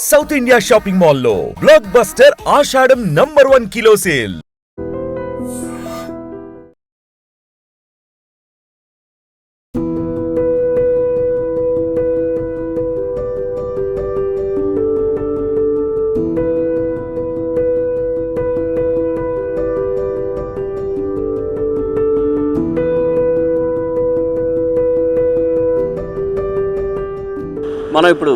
South India shopping మాల్లో blockbuster Ashada number one kilo sale మనం ఇప్పుడు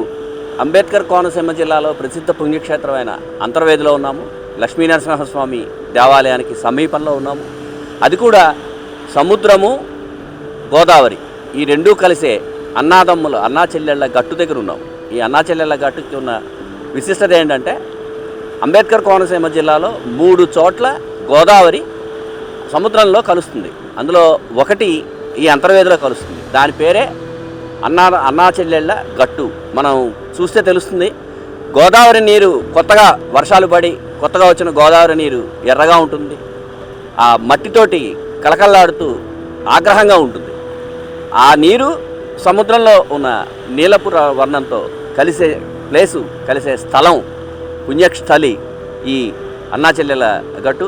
అంబేద్కర్ కోనసీమ జిల్లాలో ప్రసిద్ధ పుణ్యక్షేత్రమైన అంతర్వేదిలో ఉన్నాము. లక్ష్మీనరసింహస్వామి దేవాలయానికి సమీపంలో ఉన్నాము. అది కూడా సముద్రము గోదావరి ఈ రెండూ కలిసే అన్నాదమ్ములు అన్నా చెల్లెళ్ళ గట్టు దగ్గర ఉన్నాము ఈ అన్నా చెల్లెళ్ళ గట్టుకి ఉన్న విశిష్టత ఏంటంటే అంబేద్కర్ కోనసీమ జిల్లాలో మూడు చోట్ల గోదావరి సముద్రంలో కలుస్తుంది. అందులో ఒకటి ఈ అంతర్వేదిలో కలుస్తుంది. దాని పేరే అన్నా అన్నా చెల్లెళ్ళ గట్టు. మనం చూస్తే తెలుస్తుంది గోదావరి నీరు కొత్తగా వర్షాలు పడి కొత్తగా వచ్చిన గోదావరి నీరు ఎర్రగా ఉంటుంది. ఆ మట్టితోటి కలకల్లాడుతూ ఆగ్రహంగా ఉంటుంది. ఆ నీరు సముద్రంలో ఉన్న నీలపు వర్ణంతో కలిసే ప్లేసు కలిసే స్థలం పుణ్యస్థలి ఈ అన్నాచెల్లెల గట్టు.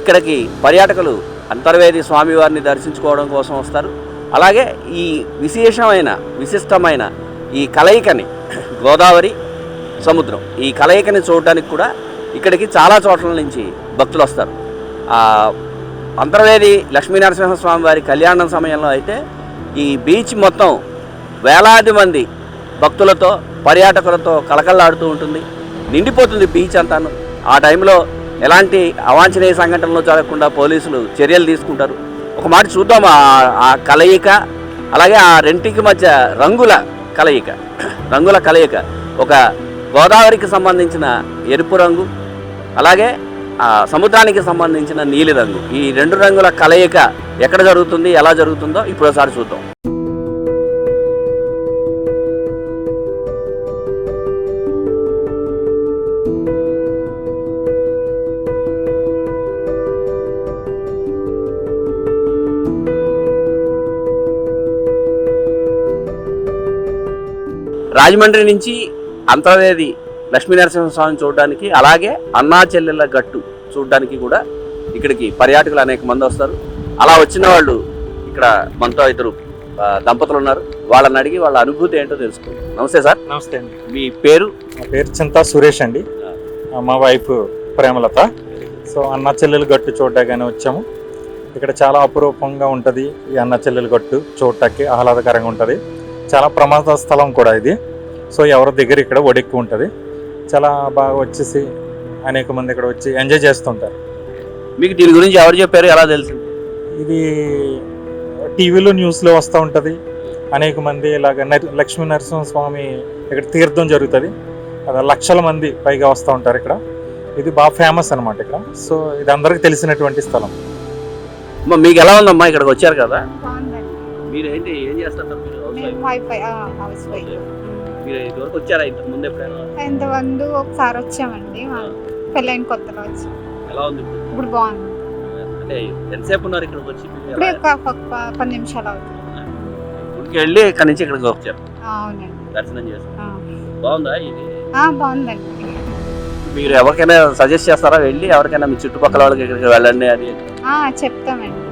ఇక్కడికి పర్యాటకులు అంతర్వేది స్వామివారిని దర్శించుకోవడం కోసం వస్తారు. అలాగే ఈ విశేషమైన విశిష్టమైన ఈ కలయికని గోదావరి సముద్రం ఈ కలయికని చూడడానికి కూడా ఇక్కడికి చాలా చోట్ల నుంచి భక్తులు వస్తారు. అంతర్వేది లక్ష్మీనరసింహస్వామి వారి కళ్యాణం సమయంలో అయితే ఈ బీచ్ మొత్తం వేలాది మంది భక్తులతో పర్యాటకులతో కలకల్లాడుతూ ఉంటుంది. నిండిపోతుంది బీచ్ అంతాను. ఆ టైంలో ఎలాంటి అవాంఛనీయ సంఘటనలు జరగకుండా పోలీసులు చర్యలు తీసుకుంటారు. ఒక మాట చూద్దాం ఆ- కలయిక అలాగే ఆ రెంటికి మధ్య రంగుల కలయిక. రంగుల కలయిక. ఒక గోదావరికి సంబంధించిన ఎరుపు రంగు అలాగే ఆ సముద్రానికి సంబంధించిన నీలి రంగు. ఈ రెండు రంగుల కలయిక ఎక్కడ జరుగుతుంది ఎలా జరుగుతుందో ఇప్పుడోసారి చూద్దాం. రాజమండ్రి నుంచి అంతర్వేది లక్ష్మీనరసింహస్వామిని చూడడానికి అలాగే అన్నా చెల్లెళ్ళ గట్టు చూడడానికి కూడా ఇక్కడికి పర్యాటకులు అనేక మంది వస్తారు. అలా వచ్చిన వాళ్ళు ఇక్కడ మనతో ఇద్దరు దంపతులు ఉన్నారు. వాళ్ళని అడిగి వాళ్ళ అనుభూతి ఏంటో తెలుసుకుందాం. నమస్తే సార్. నమస్తే అండి. మీ పేరు? నా పేరు చింతా సురేష్ అండి. మా వైఫ్ ప్రేమలత. సో అన్న చెల్లెలు గట్టు చూడగానే వచ్చాము. ఇక్కడ చాలా అపురూపంగా ఉంటుంది ఈ అన్న చెల్లెలు గట్టు చూడటానికి ఆహ్లాదకరంగా ఉంటుంది. చాలా ప్రమాద స్థలం కూడా ఇది. సో ఎవరి దగ్గర ఇక్కడ ఒడెక్కి ఉంటుంది. చాలా బాగా వచ్చేసి అనేక మంది ఇక్కడ వచ్చి ఎంజాయ్ చేస్తుంటారు. మీకు దీని గురించి ఎవరు చెప్పారు? ఎలా తెలిసింది? ఇది టీవీలో న్యూస్లో వస్తూ ఉంటుంది. అనేక మంది ఇలాగ లక్ష్మీ నరసింహస్వామి ఇక్కడ తీర్థం జరుగుతుంది. అది లక్షల మంది పైగా వస్తూ ఉంటారు ఇక్కడ. ఇది బాగా ఫేమస్ అనమాట ఇక్కడ. సో ఇది అందరికి తెలిసినటువంటి స్థలం. మీకు ఎలా ఉందమ్మా? ఇక్కడికి వచ్చారు కదా? బాగుందండి మీరు ఏంటి ఏం చేస్తుంటారు మీరు? మేము వైఫ్? హౌస్ వైఫ్ మీరు ఇదివరకు వచ్చారా ఇంతకు ముందు ఎప్పుడైనా? ఇంతమంది ఒకసారి వచ్చామండి. మా పెళ్ళైన కొత్తలో వచ్చాం. ఎలా ఉంది ఇప్పుడు? ఇప్పుడు బాగుంది. అంటే ఎంతసేపు ఉన్నారు ఇక్కడికి వచ్చి? మీరు ఇప్పుడే ఎలా- ఒక ఒక ప- పది నిమిషాలు అవుతుంది. గుడికి వెళ్ళి ఇక్కడ నుంచి ఇక్కడికి వచ్చారు ఆ, అవునండి. దర్శనం చేసి ఆ. బాగుందా ఇది? ఆ, బాగుందండి. మీరు ఎవరికైనా సజెస్ట్ చేస్తారా వెళ్ళి? ఎవరికైనా మీ చుట్టుపక్కల వాళ్ళకి ఇక్కడికి వెళ్ళండి అని? ఆ, చెప్తామండి.